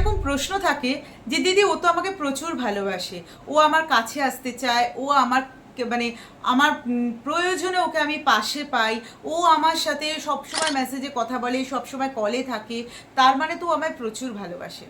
এরকম প্রশ্ন থাকে যে, দিদি, ও তো আমাকে প্রচুর ভালোবাসে। ও আমার কাছে আসতে চায়। ও আমার মানে আমার প্রয়োজনে ওকে আমি পাশে পাই। ও আমার সাথে সবসময় মেসেজে কথা বলে, সবসময় কলে থাকে। তার মানে তো আমায় প্রচুর ভালোবাসে।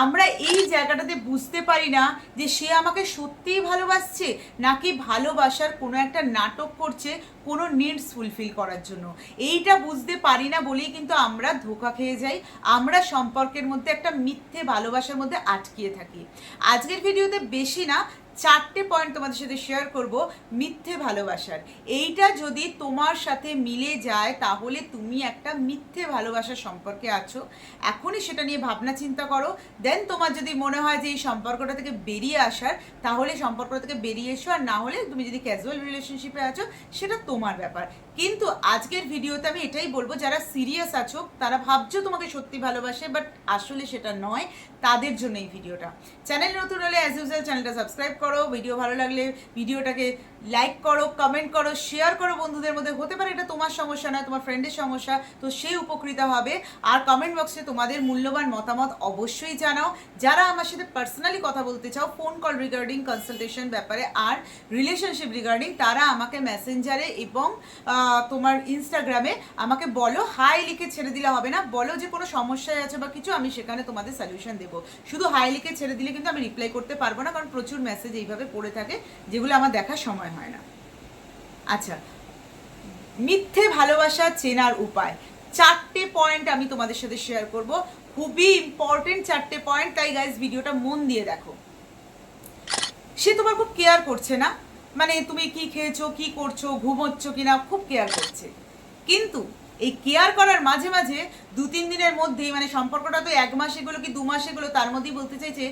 আমরা এই জায়গাটাতে বুঝতে পারি না যে সে আমাকে সত্যিই ভালোবাসছে নাকি ভালোবাসার কোনো একটা নাটক করছে কোনো নিডস ফুলফিল করার জন্য। এইটা বুঝতে পারি না বলেই কিন্তু আমরা ধোকা খেয়ে যাই, আমরা সম্পর্কের মধ্যে একটা মিথ্যে ভালোবাসার মধ্যে আটকিয়ে থাকি। আজকের ভিডিওতে বেশি না চারটে পয়েন্ট তোমাদের সাথে শেয়ার করব মিথ্যে ভালোবাসার। এইটা যদি তোমার সাথে মিলে যায়, তাহলে তুমি একটা মিথ্যে ভালোবাসার সম্পর্কে আছো। এখনই সেটা নিয়ে ভাবনা চিন্তা করো। দেন তোমার যদি মনে হয় যে এই সম্পর্কটা থেকে বেরিয়ে আসার, তাহলে সম্পর্কটা থেকে বেরিয়ে এসো। আর না হলে তুমি যদি ক্যাজুয়াল রিলেশনশিপে আছো, সেটা তোমার ব্যাপার। কিন্তু আজকের ভিডিওতে আমি এটাই বলব, যারা সিরিয়াস আছো, তারা ভাবছ তোমাকে সত্যি ভালোবাসে বাট আসলে সেটা নয়, তাদের জন্য এই ভিডিওটা। চ্যানেল নতুন হলে অ্যাজ ইউজুয়াল চ্যানেলটা সাবস্ক্রাইব করো ভিডিও ভালো লাগলে ভিডিওটাকে লাইক করো কমেন্ট করো শেয়ার করো বন্ধুদের মধ্যে। হতে পারে এটা তোমার সমস্যা নয়, তোমার ফ্রেন্ডের সমস্যা, তো সে উপকৃত হবে। আর কমেন্ট বক্সে তোমাদের মূল্যবান মতামত অবশ্যই জানাও। যারা আমার সাথে পার্সোনালি কথা বলতে চাও ফোন কল রিগার্ডিং কনসালটেশন ব্যাপারে আর রিলেশনশিপ রিগার্ডিং তারা আমাকে মেসেঞ্জারে এবং তোমার ইনস্টাগ্রামে আমাকে বলো হাই লিখে ছেড়ে দিলে হবে না। বলো যে কোনো সমস্যায় আছে বা কিছু, আমি সেখানে তোমাদের সলিউশন দেবো। শুধু হাই লিখে ছেড়ে দিলে কিন্তু আমি রিপ্লাই করতে পারব না, কারণ প্রচুর মেসেজ এইভাবে পড়ে থাকে, যেগুলো আমার দেখার সময় হয় না। আচ্ছা মিথ্যে ভালোবাসা চেনার উপায়। চারটে পয়েন্ট আমি তোমাদের সাথে শেয়ার করব। খুবই ইম্পর্টেন্ট চারটে পয়েন্ট তাই গাইজ ভিডিওটা মন দিয়ে দেখো। সে তোমার খুব কেয়ার করছে না। মানে তুমি কি খেয়েছো, কি করছ, ঘুমোচ্ছ কিনা খুব কেয়ার করছে। কিন্তু এই কেয়ার করার মাঝে মাঝে দু তিন দিনের মধ্যেই মানে সম্পর্কটা তো এক মাস এগুলো কি দু মাস এগুলো তার মধ্যেই বলতে চাইছে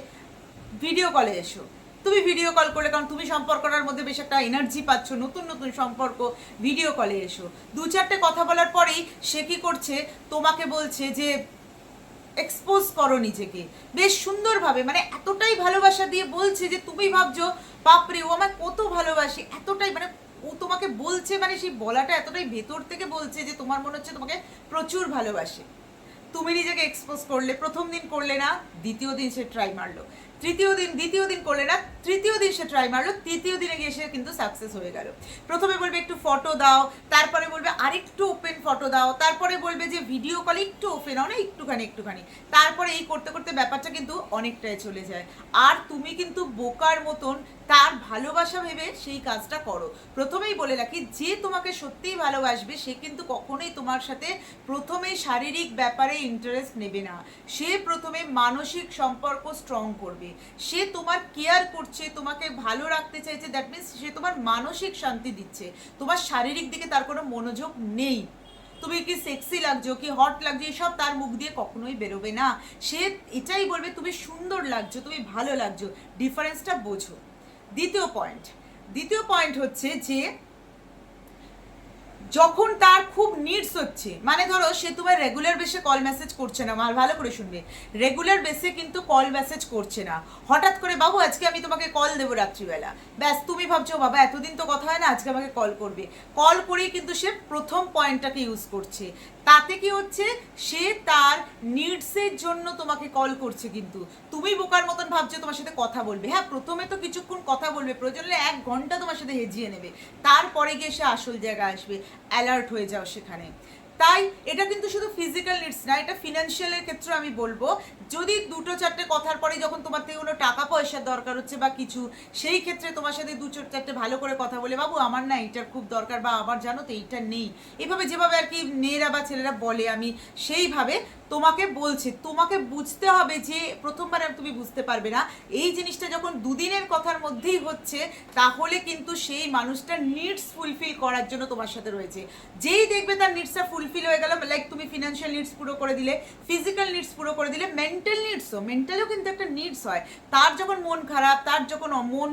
ভিডিও কলে এসো। তুমি ভিডিও কল করলে, কারণ তুমি সম্পর্কটার মধ্যে বেশ একটা এনার্জি পাচ্ছ, নতুন নতুন সম্পর্ক ভিডিও কলে এসো। দু চারটে কথা বলার পরেই সে কি করছে, তোমাকে বলছে যে এক্সপোজ করো নিজেকে। বেশ সুন্দরভাবে মানে এতটাই ভালোবাসা দিয়ে বলছে যে, তুমি ভাবছ, বাপরে, ও আমায় কত ভালোবাসে, এতটাই মানে ও তোমাকে বলছে মানে সেই বলাটা এতটাই ভেতর থেকে বলছে যে, তোমার মনে হচ্ছে তোমাকে প্রচুর ভালোবাসে। তুমি নিজেকে এক্সপোজ করলে, প্রথম দিন করলে না, দ্বিতীয় দিন সে ট্রাই মারলো। তৃতীয় দিন, দ্বিতীয় দিন করলে না, তৃতীয় দিন সে ট্রাই মারলো, তৃতীয় দিনে গিয়ে সে কিন্তু সাকসেস হয়ে গেল। প্রথমে বলবে একটু ফটো দাও, তারপরে বলবে আরেকটু ওপেন ফটো দাও, তারপরে বলবে যে ভিডিও কলে একটু ওপেন হও না একটুখানি একটুখানি। তারপরে এই করতে করতে ব্যাপারটা কিন্তু অনেকটাই চলে যায়। আর তুমি কিন্তু বোকার মতন তার ভালোবাসা ভেবে সেই কাজটা করো। প্রথমেই বলে রাখি, যে তোমাকে সত্যিই ভালোবাসবে, সে কিন্তু কখনোই তোমার সাথে প্রথমেই শারীরিক ব্যাপারে ইন্টারেস্ট নেবে না। সে প্রথমে মানসিক সম্পর্ক স্ট্রং করবে। সে তোমার কেয়ার করছে, তোমাকে ভালো রাখতে চাইছে দ্যাট মিনস সে তোমার মানসিক শান্তি দিচ্ছে। তোমার শারীরিক দিকে তার কোনো মনোযোগ নেই। তুমি কি সেক্সি লাগছো, কি হট লাগছো, এসব তার মুখ দিয়ে কখনোই বেরোবে না। সে এটাই বলবে, তুমি সুন্দর লাগছো, তুমি ভালো লাগছো। ডিফারেন্সটা বোঝো। দ্বিতীয় পয়েন্ট দ্বিতীয় পয়েন্ট হচ্ছে যে যখন তার খুব নিডস হচ্ছে মানে ধরো সে তোমার রেগুলার বেসে কল মেসেজ করছে না, মাল ভালো করে শুনবে রেগুলার বেসে কিন্তু কল মেসেজ করছে না। হঠাৎ করে, বাবু, আজকে আমি তোমাকে কল দেবো রাত্রিবেলা। ব্যাস, তুমি ভাবছ, বাবা, এতদিন তো কথা হয় না, আজকে আমাকে কল করবে। কল করেই কিন্তু সে প্রথম পয়েন্টটাকে ইউজ করছে। তাতে কি হচ্ছে? সে তার নিডসের জন্য তোমাকে কল করছে কিন্তু। তুমি বোকার মতন ভাবছ তোমার সাথে কথা বলবে। হ্যাঁ প্রথমে তো কিছুক্ষণ কথা বলবে। প্রয়োজন হলে এক ঘণ্টা তোমার সাথে হেজিয়ে নেবে। তারপরে গিয়ে সে আসল জায়গায় আসবে। অ্যালার্ট হয়ে যাও সেখানে। তাই এটা কিন্তু শুধু ফিজিক্যাল নিডস না, এটা ফিনান্সিয়ালের ক্ষেত্রে আমি বলব। যদি দুটো চারটে কথার পরে যখন তোমার থেকে কোনো টাকা পয়সার দরকার হচ্ছে বা কিছু, সেই ক্ষেত্রে তোমার সাথে দু চার- চারটে ভালো করে কথা বলে, বাবু, আমার না এইটার খুব দরকার বা আমার জানো তো এইটা নেই। এভাবে যেভাবে আর কি মেয়েরা বা ছেলেরা বলে, আমি সেইভাবে তোমাকে বলছে, তোমাকে বুঝতে হবে যে প্রথমবার তুমি বুঝতে পারবে না। এই জিনিসটা যখন দুদিনের কথার মধ্যেই হচ্ছে, তাহলে কিন্তু সেই মানুষটা নিডস ফুলফিল করার জন্য তোমার সাথে রয়েছে। যেই দেখবে তার নিডসটা ফুলফিল হয়ে গেল লাইক তুমি ফিনান্সিয়াল নিডস পুরো করে দিলে ফিজিক্যাল নিডস পুরো করে দিলে মেন্টাল নিডসও মেন্টালও কিন্তু একটা নিডস হয়। তার যখন মন খারাপ, তার যখন মন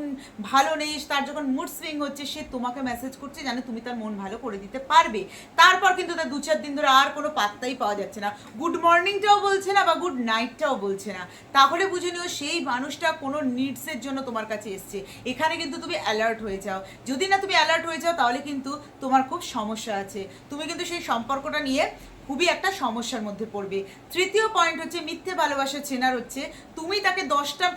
ভালো নেই, তার যখন মুড সুইং হচ্ছে, সে তোমাকে মেসেজ করছে জানে তুমি তার মন ভালো করে দিতে পারবে। তারপর কিন্তু তার দু চার দিন ধরে আর কোনো পাত্তাই পাওয়া যাচ্ছে না। গুড মর্নিংটাও বলছে না বা গুড নাইটটাও বলছে না। তাহলে বুঝে নিও সেই মানুষটা কোনো নিডসের জন্য তোমার কাছে এসছে। এখানে কিন্তু তুমি অ্যালার্ট হয়ে যাও। যদি না তুমি অ্যালার্ট হয়ে যাও, তাহলে কিন্তু তোমার খুব সমস্যা আছে। তুমি কিন্তু সেই সম্পর্কটা নিয়ে খুবই একটা সমস্যার মধ্যে পড়বে। তৃতীয় পয়েন্ট হচ্ছে, মিথ্যে ভালোবাসা চেনার হচ্ছে। তুমি তাকে দশটা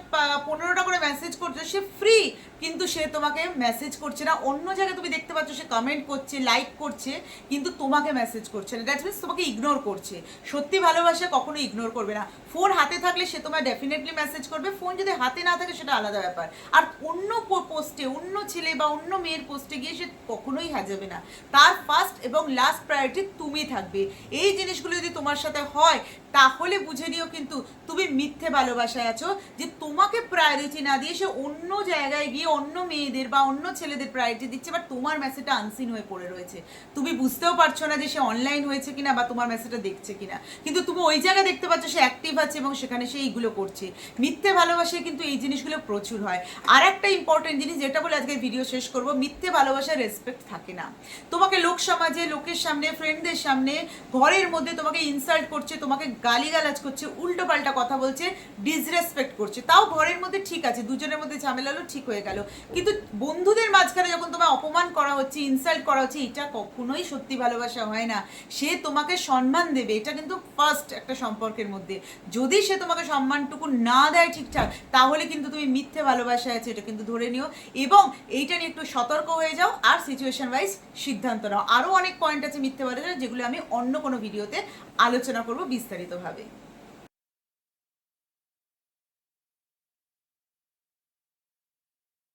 পনেরোটা করে মেসেজ করছ, সে ফ্রি কিন্তু সে তোমাকে মেসেজ করছে না। অন্য জায়গায় তুমি দেখতে পাচ্ছ, সে কমেন্ট করছে লাইক করছে, কিন্তু তোমাকে মেসেজ করছে না। দ্যাট মিনস তোমাকে ইগনোর করছে। সত্যি ভালোবাসা কখনো ইগনোর করবে না। ফোন হাতে থাকলে সে তোমায় ডেফিনেটলি মেসেজ করবে। ফোন যদি হাতে না থাকে, সেটা আলাদা ব্যাপার। আর অন্য পোস্টে অন্য ছেলে বা অন্য মেয়ের পোস্টে গিয়ে সে কখনোই হাজাবে না। তার ফার্স্ট এবং লাস্ট প্রায়োরিটি তুমি থাকবে। এই জিনিসগুলো যদি তোমার সাথে হয় তাহলে বুঝে নিও কিন্তু তুমি মিথ্যে ভালোবাসায় আছো, যে তোমাকে প্রায়োরিটি না দিয়ে সে অন্য জায়গায় গিয়ে অন্য মেয়েদের বা অন্য ছেলেদের প্রায়োরিটি দিচ্ছে বাট তোমার মেসেজটা আনসিন হয়ে পড়ে রয়েছে। তুমি বুঝতেও পারছ না যে সে অনলাইন হয়েছে কিনা বা তোমার মেসেজটা দেখছে কিনা। কিন্তু তুমি ওই জায়গায় দেখতে পাচ্ছ সে অ্যাক্টিভ আছে এবং সেখানে সে এইগুলো করছে। মিথ্যে ভালোবাসায় কিন্তু এই জিনিসগুলো প্রচুর হয়। আর একটা ইম্পর্টেন্ট জিনিস যেটা বলে আজকে ভিডিও শেষ করব, মিথ্যে ভালোবাসায় রেসপেক্ট থাকে না। তোমাকে লোক সমাজে, লোকের সামনে ফ্রেন্ডদের সামনে, ঘরের মধ্যে তোমাকে ইনসাল্ট করছে, তোমাকে গালিগালাজ করছে উল্টো পাল্টা কথা বলছে ডিসরেসপেক্ট করছে। তাও ঘরের মধ্যে ঠিক আছে, দুজনের মধ্যে ঝামেলা হলো ঠিক হয়ে গেল। কিন্তু বন্ধুদের মাঝখানে যখন তোমায় অপমান করা হচ্ছে ইনসাল্ট করা হচ্ছে, এটা কখনোই সত্যি ভালোবাসা হয় না। সে তোমাকে সম্মান দেবে, এটা কিন্তু ফার্স্ট একটা সম্পর্কের মধ্যে। যদি সে তোমাকে সম্মানটুকু না দেয় ঠিকঠাক, তাহলে কিন্তু তুমি মিথ্যে ভালোবাসা আছে, এটা কিন্তু ধরে নিও। এবং এইটা নিয়ে একটু সতর্ক হয়ে যাও আর সিচুয়েশন ওয়াইজ সিদ্ধান্ত নাও। আরও অনেক পয়েন্ট আছে মিথ্যে ভালোবাসা যেগুলো আমি অন্য কোনো ভিডিওতে আলোচনা করব বিস্তারিতভাবে